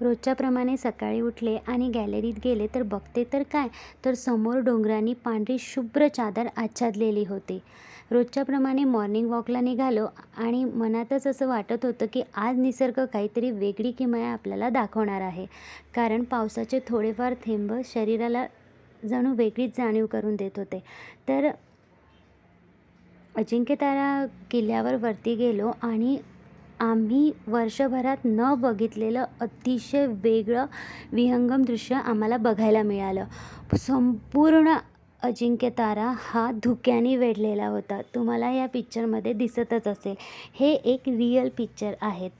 रोजच्याप्रमाणे सकाळी उठले आणि गॅलरीत गेले तर बघते तर काय? तर समोर डोंगरांनी पांढरी शुभ्र चादर आच्छादलेली होती. रोजच्याप्रमाणे मॉर्निंग वॉकला निघालो आणि मनातच असं वाटत होतं की आज निसर्ग काहीतरी वेगळी किमया आपल्याला दाखवणार आहे. कारण पावसाचे थोडेफार थेंब शरीराला जणू वेगळीच जाणीव करून देत होते. तर अजिंक्यतारा किल्ल्यावर वरती गेलो आणि आम्ही वर्षभरात न बघितलेलं अतिशय वेगळं विहंगम दृश्य आम्हाला बघायला मिळालं. संपूर्ण अजिंक्यतारा हा धुक्याने वेढलेला होता. तुम्हाला या पिक्चरमध्ये दिसतच असेल. हे एक रिअल पिक्चर आहेत.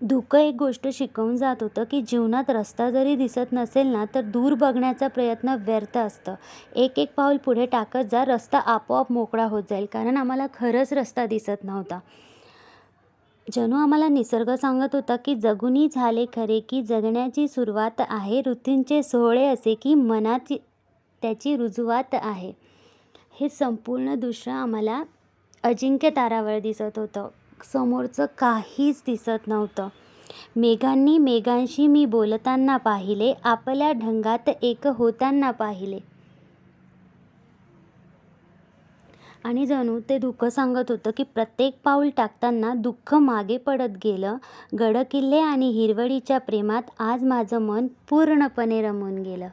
धुकं एक गोष्ट शिकवून जात होतं की जीवनात रस्ता जरी दिसत नसेल ना तर दूर बघण्याचा प्रयत्न व्यर्थ असतं. एक एक पाऊल पुढे टाकत जा रस्ता आपोआप मोकळा होत जाईल कारण आम्हाला खरंच रस्ता दिसत नव्हता. जणू आम्हाला निसर्ग सांगत होता की जगुनी झाले खरे की जगण्याची सुरुवात आहे ऋतूंचे सोहळे असे की मनाची त्याची रुजुवात आहे. हे संपूर्ण दृश्य आम्हाला अजिंक्य तारावर दिसत होतं. समोरचं काहीच दिसत नव्हतं. मेघांनी मेघांशी मी बोलताना पाहिले आपल्या ढंगात एक होताना पाहिले. आणि जणू ते दुःख सांगत होतं की प्रत्येक पाऊल टाकताना दुःख मागे पडत गेलं. गडकिल्ले आणि हिरवळीच्या प्रेमात आज माझं मन पूर्णपणे रमून गेलं.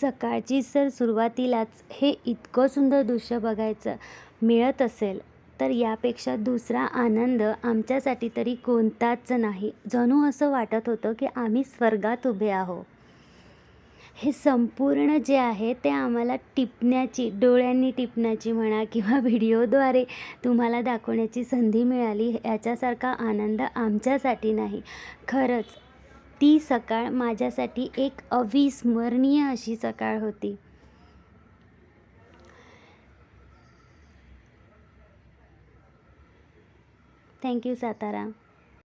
सकाळची सर सुरुवातीलाच हे इतकं सुंदर दृश्य बघायचं मिळत असेल. तर यापेक्षा दुसरा आनंद आमच्यासाठी तरी कोणताच नाही. जणू असं वाटत होतं की आम्ही स्वर्गात उभे आहो हे संपूर्ण जे आहे ते आम्हाला टिपण्याची डोळ्यांनी टिपण्याची म्हणा किंवा व्हिडिओद्वारे तुम्हाला दाखवण्याची संधी मिळाली याच्यासारखा आनंद आमच्यासाठी नाही. खरंच ती सकाळ माझ्यासाठी एक अविस्मरणीय अशी सकाळ होती. थँक्यू सातारा